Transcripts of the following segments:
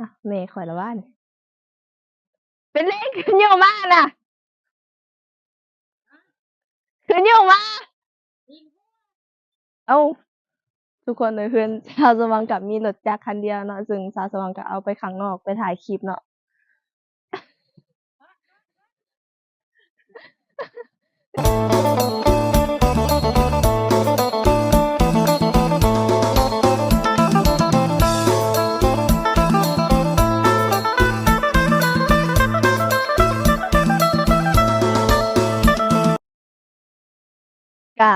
อะแม่ข่อยละว่านี่เป็นเลขขึ้นอยู่มาน่ะขึ้นอยู่มาเอ้าทุกคนเลยเพื่อนชาวสว่างกับมีรถจักรคันเดียวเนาะซึ่งชาวสว่างก็เอาไปข้างนอกไปถ่ายคลิปเนาะ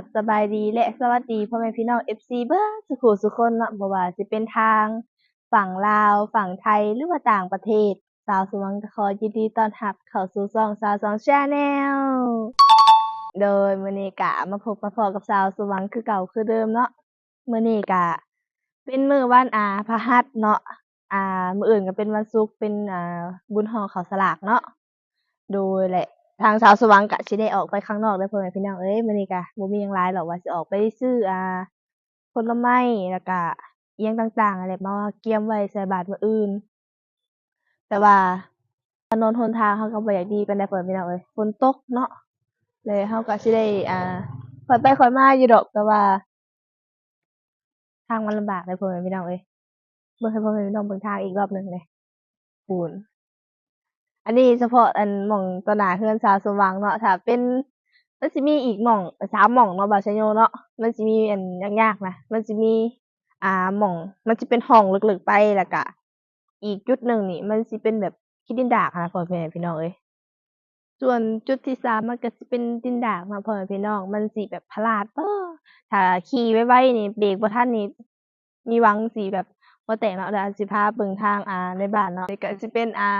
บสบายดีและสวัสดีพ่อแม่พี่น้อง FC เบิดสุขุสุคนเนาะบ่ว่าสิเป็นทาง ฝั่งลาว ฝั่งไทยหรือว่าต่างประเทศ สาวสวงก็ขอยินดีต้อนรับเข้าสู่ช่องสาวสอง Channel โดยมื้อนี้ก็มาพบมาพอกับสาวสวงคือเก่าคือเดิมเนาะมื้อนี้ก็เป็นมื้อวันอาพฤหัสเนาะอ่ามื้ออื่นก็เป็นวันศุกร์เป็นอ่าบุญห่อข้าวสลากเนาะโดยแหละ ทางสาวสว่างก็สิได้ออกไปข้างนอกเด้อพ่อแม่พี่น้องเอ้ยมื้อนี้ก็บ่มีหยังหลายหรอกว่าสิออกไปซื้ออ่าผลไม้แล้วก็อิหยังต่างๆนั่นแหละมาเตรียมไว้ใส่บาตรมื้ออื่น แต่ว่าถนนหนทางเขาก็บ่อยากดีปานใดพ่อแม่พี่น้องเอ้ยฝนตกเนาะเลยเราก็สิได้อ่าค่อยไปค่อยมาอยู่ดอกแต่ว่า ทางมันลำบากเลยพ่อแม่พี่น้องเอ้ยเบิ่งให้พ่อแม่พี่น้องเบิ่งทางอีกรอบหนึ่งเลยพูน อันนี้เฉพาะอันหม่องต่อหนาเฮือนสาวสว่างเนาะถ้าเป็นมันสิมีอีกหม่องสามหม่องเนาะบาชโยเนาะมันสิมีอันยากๆนะมันสิมีอ่าหม่อง มันสิเป็นห้องลึกๆไปแล้วก็อีกจุดหนึ่งนี่มันสิเป็นแบบขี้ดินดากนะพ่อแม่พี่น้องเอ้ยส่วนจุดที่สามมันก็สิเป็นดินดากเนาะพ่อแม่พี่น้องมันสิแบบพลาดเด้อถ้าขี่ไวๆนี่เบรกบ่ทันนี่มีหวังสิแบบบ่แตกเนาะเดี๋ยวอาจสิพาเบิ่งทางอ่าในบ้านเนาะก็สิเป็นอ่า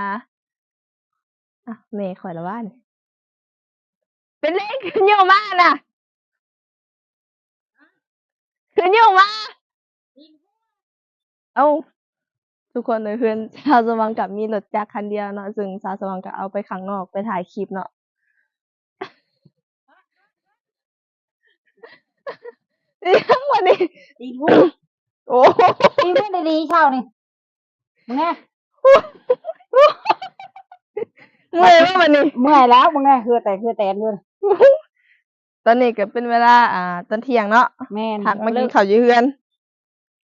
อะแม่ข่อยละว่านี่เป็นเลขขึ้นอยู่มาน่ะขึ้นอยู่มาเอ้าทุกคนเลยเพื่อนชาวสว่างกับมีรถจักรคันเดียวเนาะซึ่งชาวสว่างก็เอาไปข้างนอกไปถ่ายคลิปเนาะนี่ทั้งหมดนี่ตีนหูโอ้ตีนไม่ได้ดีเช่านี่มึงไง เมื่อยว่ามันนี่เมื่อยแล้วมึงไงคือแต่คือแต่เงินตอนนี้ก็เป็นเวลา อ่า ตอนเที่ยงเนาะแม่นพักมากินข้าวอยู่เฮือน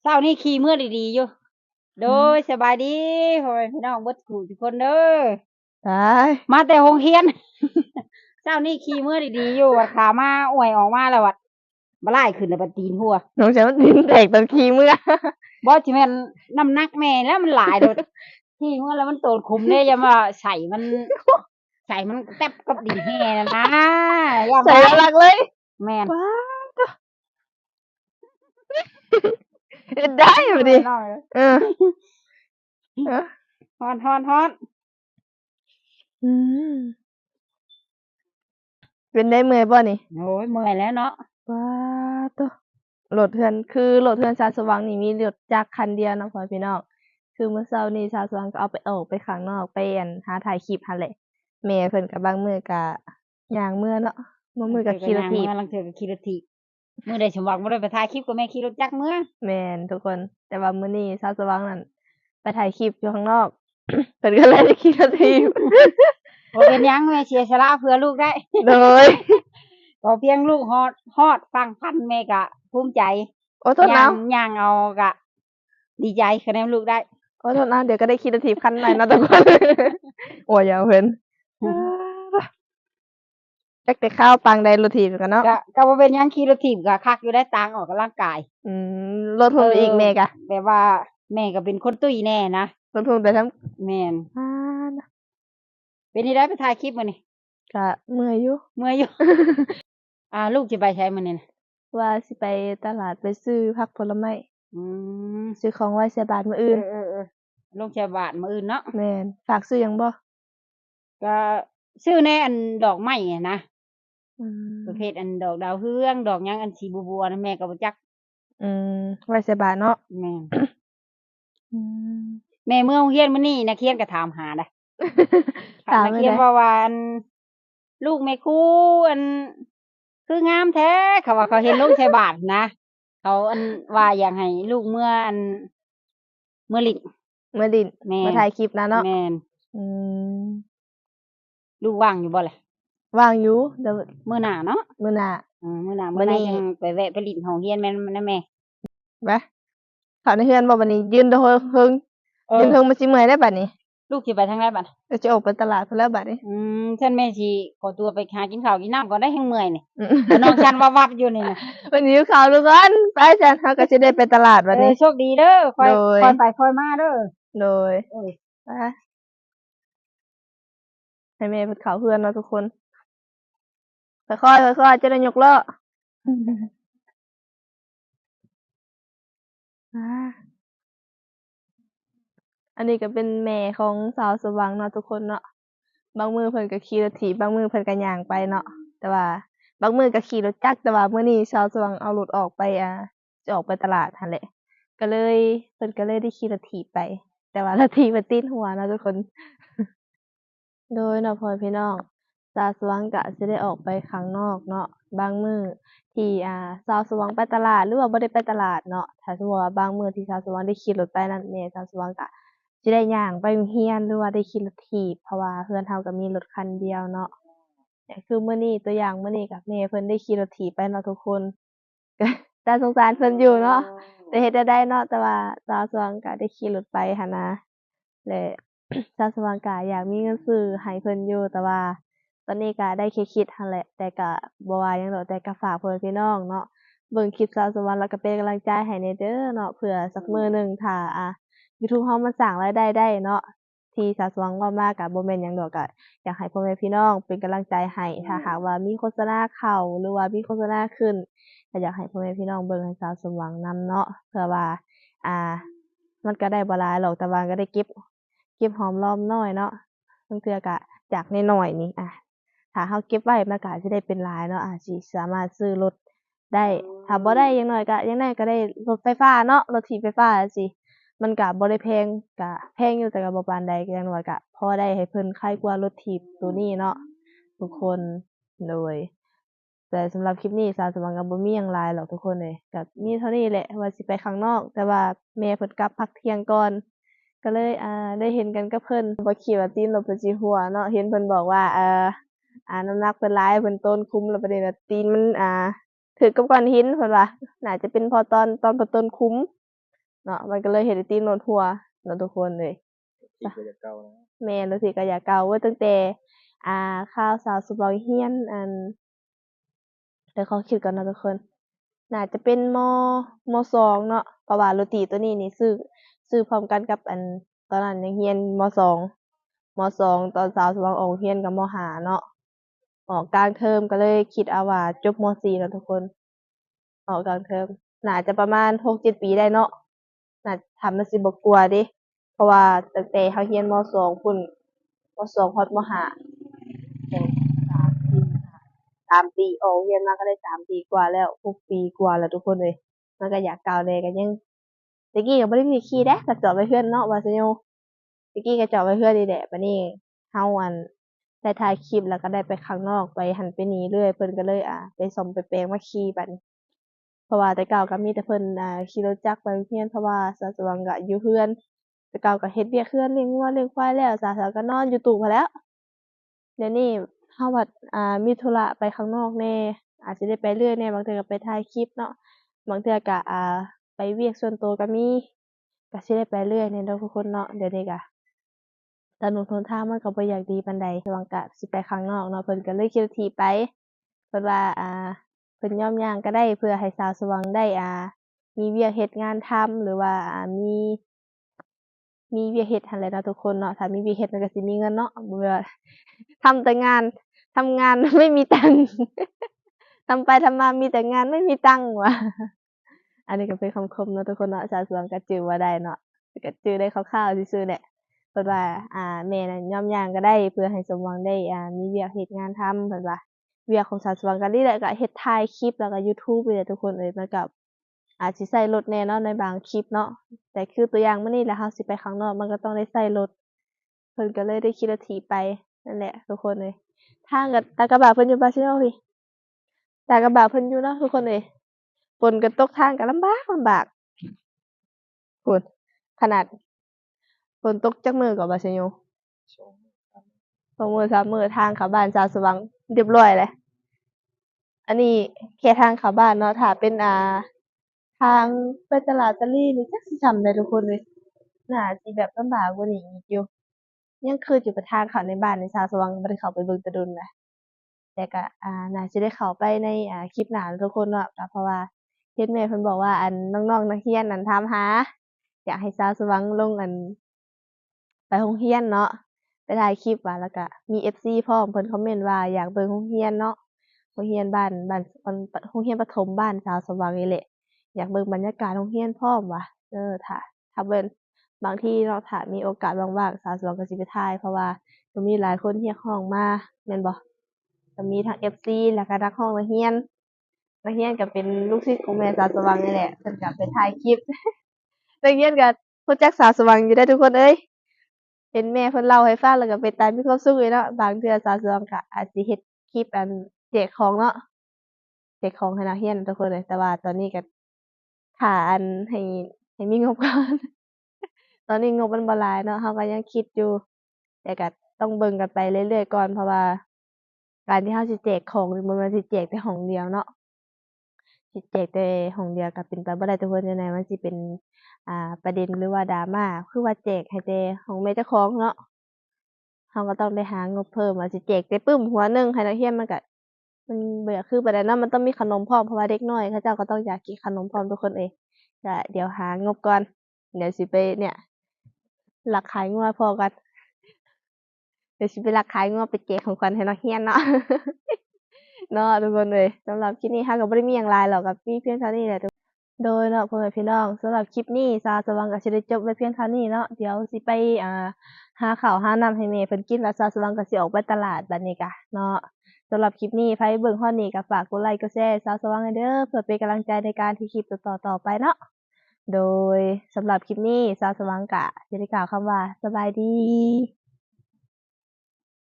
เช้านี่ขี่เมื่อดีๆอยู่ โดยสบายดีพ่อแม่พี่น้องเบิดถูกทุกคนเด้อตายมาแต่โรงเรียนเช้านี่ขี่เมื่อดีๆอยู่วัดขามาอวยออกมาแล้ววัดมาไล่ขึ้นแล้วบัดตีนหัวน้องฉันมันดินแตกตอนขี่เมื่อบ่ที่แม่นน้ำหนักแม่แล้วมันหลายโดด ขี่เมื่อแล้วมันโตดคุมเนี่ยอย่ามาใส่มัน ใส่มันแทบกับดินแห่นะนะอย่าใส่มาหลักเลยแม่นว้าวเฮ็ดได้อยู่ดิน้อยเออเออฮอนฮอนฮอนอืมเป็นได้เมื่อยบ่นี่โอ้ยเมื่อยแล้วเนาะว้าวตัวรถเทือนคือรถเทือนชาสว่างนี่มีรถจักรคันเดียวเนาะพ่อพี่น้อง คือเมื่อเช้านี้ชาสว่างก็เอาไป ออกไปข้างนอก ไป อันหาถ่ายคลิปหั่นแหละ แม่เพิ่นก็บางมื้อก็ย่างเมื่อเนาะ บางมื้อก็ขี่รถถีบ เมื่อลังเถือก็ขี่รถถีบมื่อใดสมหวังบ่ได้ไปถ่ายคลิปกับแม่ขี่รถจักรเมื่อแม่นทุกคน แต่ว่ามื้อนี้ชาสว่างนั่นไปถ่ายคลิปอยู่ข้างนอก เพิ่นก็เลยได้ขี่รถถีบบ่เป็นหยังแม่เสียสละเพื่อลูกได้โดยก็เพียงลูกฮอดฮอดฟังพันแม่ก็ภูมิใจโอ้โทษย่านะงย่างเอาก็ดีใจคะแนนลูกได้ โอ้โทษนะเดี๋ยวก็ได้ขี่รถถีบคันใหม่เนาะทุกคนโอ้ยอย่าเพิ่นจักแต่ข้าวปังได้รถถีบกันเนาะก็ก็บ่เป็นหยังขี่รถถีบก็คักอยู่ได้ตังค์ออกกำลังกายอืมลดทุนไปอีกแม่กะแต่ว่าแม่ก็เป็นคนตุ้ยแน่นะลดทุนไปทั้งแม่นอ่าเป็นนี่ได้ไปถ่ายคลิปมื้อนี้กะเมื่อยอยู่เมื่อยอยู่ อ่า ลูกสิไปใช้มื้อนี้นะว่าสิไปตลาดไปซื้อผักผลไม้อืมซื้อของไว้ใส่บาตรมื้อเออื่นอเออเออ ลงแชบาทมื้ออื่นเนาะแม่นฝากซื้อหยังบ่ก็ซื้อในอันดอกไม้อะนะอืมประเภทอันดอกดาวเฮือง ดอกหยังอันสีบัวๆนะแม่ก็บ่จักอืมไว้ใส่บาตรเนาะแม่อืมแม่เมื่อโรงเรียนมื้อนี้นักเรียนก็ถามหาได้ถามนักไม่เรียนได้ว่าว่าอันลูกแม่ครูอัน คืองามแท้เขาว่าเขาเห็นลูกใช้บาทนะ เขาอันว่าอยากให้ลูกเมื่ออันเมื่อลิ มาดินแม่มาถ่ายคลิปนะเนาะแม่นอืมลูกว่างอยู่บ่ล่ะว่างอยู่เดี๋ยวมื้อหน้าเนาะมื้อหน้า อืมมื้อหน้ามื้มื้ออนี้นี้ ยังไปแวะไปลิ้นห้องเรียนแม่นนะแม่ไปเขาในเฮือนบ่บัดนี้ ยืนเด้อเฮิงเอยือนเฮิงมันสิเมื่อยได้บัดนี้ลูกสิไปทางไหนบัดเดี๋ยวจะออกไปตลาดพุ่นแล้วบัดนี้อืมฉันแม่สิขอตัวไปหากินข้าวกินน้ำก่อนได้แฮงเมื่อยนี่อืมแต่น้องฉันว่าวับอยู่นี่นะวันนี้ข่าวทุกคนไปจันเฮาก็สิได้ไปตลาดบัดเอนี้อโชคดีเด้อคอยโดย คอยไปคอยมาเด้อ โดยเออ ไปให้แม่เพิ่นเข้าเฮือนเนาะทุกคน ค่อยๆค่อยๆจะได้ยกล้ออ่าอันนี้ก็เป็นแม่ของสาวสว่างเนาะทุกคนเนาะบางมือเพิ่นก็ขี่รถถีบบางมือเพิ่นก็ย่างไปเนาะแต่ว่า บางมือก็ขี่รถจักรแต่ว่ามื้อนี้ชาวสว่างเอารถออกไปอ่าจะออกไปตลาดหั่นแหละ ก็เลยเพิ่นก็เลยได้ขี่รถถีบไป แต่ว่ารถถีมันติดหัวนะทุกคน โดยเนาะพ่อพี่น้องสาวสว่างก็สิได้ออกไปข้างนอกเนาะบางมือที่อ่าสาวสว่างไปตลาดหรือว่าบ่ได้ไปตลาดเนาะถ้าสมมติว่าบางมือที่สาวสว่างได้ขี่รถไปนั่นแม่สาวสว่างก็สิได้ย่างไปโรงเรียนหรือว่าได้ขี่รถถีบเพราะว่าเรือนเราก็มีรถคันเดียวเนาะคือมื้อนี้ตัวอย่างมื้อนี้ก็แม่เพิ่นได้ขี่รถถีบไปเนาะทุกคนก็น่าสงสารเพิ่นอยู่เนาะ แต่เฮ็ดได้ได้เนาะแต่ว่าสาวสว่างก็ได้ขี่รถไปหันนะและสาวสว่างก็อยากมีเงินซื้อให้เพิ่นอยู่แต่ว่า ตอนนี้ก็ได้แค่คิดหั่นแหละ แต่ก็บ่ว่าหยังดอกแต่ก็ฝากเพ่นพี่น้องเนาะเบิ่งคลิปสาวสว่างแล้วก็เป็นกำลังใจให้ในเด้อเนาะเผื่อสักมื้อหนึงถ้าอะ YouTube เฮามันสร้างรายได้ได้เนาะ ที่สาวสว่างเว้ามาก็บ่แม่นหยังดอกก็อยากให้พ่อแม่พี่น้องเป็นกำลังใจให้ถ้าหากว่ามีโฆษณาเข้าหรือว่ามีโฆษณาขึ้นก็อยากให้พ่อแม่พี่น้องเบิ่งให้สาวสมหวังนำเนาะเพื่อว่า อ่า มันก็ได้บ่หลายหรอกแต่ว่าก็ได้เก็บเก็บหอมรอมน้อยเนาะบางเทื่อก็จากน้อยๆนี่อะถ้าเราเก็บไว้มันก็อาจสิได้เป็นหลายเนาะอาจสิสามารถซื้อรถได้ถ้าบ่ได้อย่างน้อยก็อย่างน้อยก็ได้รถไฟฟ้าเนาะรถถีบไฟฟ้าจั่งซี้ มันก็บ่ได้แพงก็แพงอยู่แต่ก็บ่ปานใดก็อย่างน้อยก็พอได้ให้เพิ่นคลายกว่ารถถีบตัวนี้เนาะทุกคนโดยแต่สำหรับคลิปนี้สาวสมังก็บ่มีหยังหลายหรอกทุกคนเอ้ยก็มีเท่านี้แหละว่าสิไปข้างนอก แต่ว่าแม่เพิ่นกลับพักเที่ยงก่อน ก็เลยอ่าได้เห็นกันกับเพิ่นบ่คิดว่าตีนรถเพิ่นสิหัวเนาะเห็นเพิ่นบอกว่าเอ่ออ่าน้ำหนักเพิ่นหลายเพิ่นต้นคุ้มแล้วประเด็นตีนมันอ่าถึกกับก้อนหินเพิ่นว่าน่าจะเป็นพอตอนตอนเพิ่นต้นคุ้ม เนาะมันก็เลยเฮ็ดให้ตีนรถหัวเนาะทุกคนเอ้ยคิดว่าจะเก่านะแม่นรู้สึกก็อยากเก่าเว้ยตั้งแต่อ่าข่าวสาวสุดหล่อเฮียนอันเดี๋ยวขอคิดก่อนเนาะทุกคน น่าจะเป็นมมสองเนาะเพราะว่าโรตีตัวนี้นี่ซื้อซื้อพร้อมกันกับอันตอนนั้นยังเรียนมสองมสองตอนสาวสว่างออกเรียนกับมห้าเนาะออกกลางเทอมก็เลยคิดเอาว่าจบมสี่แล้วทุกคน ออกกลางเทอมน่าจะประมาณหกเจ็ดปีได้เนาะ น่าทำมันสิบกลัวเด้เพราะว่าตั้งแต่เฮาเรียนมสองพุ่นมสองฮอดมหาแม่นสามปีสามปีออกเรียนมาก็ได้สามปีกว่าแล้วหกปีกว่าแล้วทุกคนเอ้ยมันก็อยากกาวแน่ก็ยังตะกี้ก็บ่ได้มีขี่เด้ก็จอดไว้เฮือนเนาะวาซิโยตะกี้ก็จอดไว้เฮือนนี่แหละบัดนี้เฮาอันได้ถ่ายคลิปแล้วก็ได้ไปข้างนอกไปหันไปนีเรื่อยเพิ่นก็เลยอ่าไปซ่อมไปแปลงมาขี่บัดนี้ ราะว่าแต่เก่าก็มีแต่เพิ่นอ่าขี่รถจักรไปโรงเรียนเพราะว่าสาวสว่างก็อยู่เฮือน แต่เก่าก็เฮ็ดเวียกเฮือนเลี้ยงงัวเลี้ยงควายแล้วสาวๆก็นอนอยู่ตู้พู้นแล้วเดี๋ยวนี้เฮาบัดอ่ามีธุระไปข้างนอกแน่อาจสิได้ไปเรื่อยแน่บางเทื่อก็ไปถ่ายคลิปเนาะบางเทื่อก็อ่าไปเวียกส่วนตัวก็มีก็สิได้ไปเรื่อยแหน่เนาะทุกคนเนาะเดี๋ยวนี้ก็ถนนหนทางมันก็บ่อยากดีปานใดสว่างก็สิไปข้างนอกเนาะเพิ่นก็เลยขี่รถถีไปเพิ่นว่าอ่า พิ่นยอมย่างก็ได้เพื่อให้สาวสว่างได้อ่า มีเวียกเฮ็ดงานทำหรือว่าอ่ามี มีเวียกเฮ็ดหั้นแหละเนาะทุกคนเนาะถ้ามีเวียกเฮ็ดมันก็สิมีเงินเนาะบ่แม่นว่าทำแต่งานทำงานไม่มีตังค์ทำไปทำมามีแต่งานไม่มีตังค์ว่ะอันนี้ก็เป็นคำคมเนาะทุกคนเนาะสาวสว่างก็จื้อบ่ได้เนาะก็จื้อได้คร่าวๆซื่อๆแหละเพิ่นว่าอ่าแม่น่ะยอมย่างก็ได้ เพื่อให้สมหวังได้อ่ามีเวียกเฮ็ดงานทำเพิ่นว่า เวียกของสาวสว่างก็นี่แหละก็เฮ็ดถ่ายคลิปแล้วก็ YouTube นี่แหละทุกคนเอ้ยมันก็อาจสิใช้รถแหน่เนาะในบางคลิปเนาะแต่คือตัวอย่างมื้อนี้แหละเราสิไปข้างนอกมันก็ต้องได้ใช้รถเพิ่นก็เลยได้ขี่รถถีบไปนั่นแหละ ทุกคนเอ้ยทางก็ตากระบะเพิ่นอยู่บาซิโนพี่ตากระบะเพิ่นอยู่เนาะทุกคนเอ้ยฝนก็ตกทางก็ลำบากลำบากพู้นขนาดฝนตกจักมื้อก็บ่ชะโยสองมื้อสามมื้อสองมื้อสามมื้อทางเข้าบ้านสาวสว่าง เรียบร้อยแล้วอันนี้แค่ทางเขาบ้านเนาะถ้าเป็นอ่า ทางไปตลาดตะลี่นี่จักสิจำได้ทุกคนเลยน่าสิแบบลำบากกว่านี้อีกอยู่ยังคืออยู่กับทางเขาในบ้านในสาวสว่างบ่ได้เข้าไปเบิ่งต่โดนแล้วแต่ก็อ่าน่าสิได้เข้าไปในอ่าคลิปหน้าทุกคนเนาะเพราะว่าเห็นแม่เพิ่นบอกว่าอันน้องๆนักเรียนนั่นถามหาอยากให้สาวสว่างลงอัน ไปโรงเรียนเนาะ ไปถ่ายคลิปว่าแล้วก็มี FC พร้อมเพิ่นคอมเมนต์ว่าอยากเบิ่งโรงเรียนเนาะโรงเรียนบ้านบ้านบ้านโรงเรียนประถมบ้านสาวสว่างนี่แหละอยากเบิ่งบรรยากาศโรงเรียนพร้อมว่ะเออถ้าถ้าเบิ่นบางที่เนาถ้ามีโอกาสว่างๆสาวสว่างก็สิไปถ่ายเพราะว่าก็มีหลายคนเรียกร้องมาแม่นบ่ก็มีทั้ง FC แล้วก็นักร้องนักเรียนนักเรียนก็เป็นลูกศิษย์ของแม่สาวสว่างนี่แหละเพิ่นก็ไปถ่ายคลิปนักเรียนก็รู้จักสาวสว่างอยู่ได้ทุกคนเอ้ย เห็นแม่เพิ่นเล่าให้ฟังแล้วก็เป็นตามีความสุขเลยเนาะบางเทื่อสาวสว่างก็อาจสิเฮ็ดคลิปอันแจกของเนาะแจกของให้นักเรียนทุกคนเลยแต่ว่าตอนนี้ก็ท่าอันให้ให้มีงบก่อนตอนนี้งบมันบ่หลายเนาะเราก็ยังคิดอยู่ แต่ก็ต้องเบิ่งกันไปเรื่อยๆก่อนเพราะว่า การที่เราสิแจกของนี่บ่แม่นสิแจกแต่ห้องเดียวเนาะสิแจกแต่ห้องเดียวก็เป็นไปบ่ได้ทุกคนจั่งใดมันสิเป็น อ่า ประเด็นหรือว่า drama คือว่าแจกให้แต่ของแม่เจ้าของเนาะเราก็ต้องได้หางบเพิ่มว่าสิแจกแต่ปึ้มหัวหนึ่งให้นักเรียนมันก็มันเบื่อคือปานใดเนาะมันต้องมีขนมพร้อมเพราะว่าเด็กน้อยเขาเจ้าก็ต้องอยากกินขนมพร้อมทุกคนเองก็เดี๋ยวหางบก่อนเดี๋ยวสิไปเนี่ย หลักขายงัวพอก่อนเดี๋ยวสิไปหลักขายงัวไปแจกของขวัญให้นักเรียนเนาะเนาะทุกคนเอ้ยสำหรับคลิปนี้เราก็บ่ได้มีหยังหลายหรอกก็มีเพียงเท่านี้แหละทุก โดยเนาะพ่อแม่พี่น้องสำหรับคลิปนี้สาสว่างก็สิได้จบไว้เพียงเท่านี้เนาะเดี๋ยวสิไปอ่าหาข้าวหาน้ำให้แม่เพิ่นกินแล้วสาสว่างก็สิออกไปตลาดบัดนี้กะเนาะสำหรับคลิปนี้ไผเบิ่งฮอดนี้ก็ฝากกดไลค์กดแชร์สาสว่างให้เด้อเพื่อเป็นกำลังใจในการที่คลิปต่อๆต่อไปเนาะโดยสำหรับคลิปนี้สาสว่างก็สิได้กล่าวคำว่าสบายดี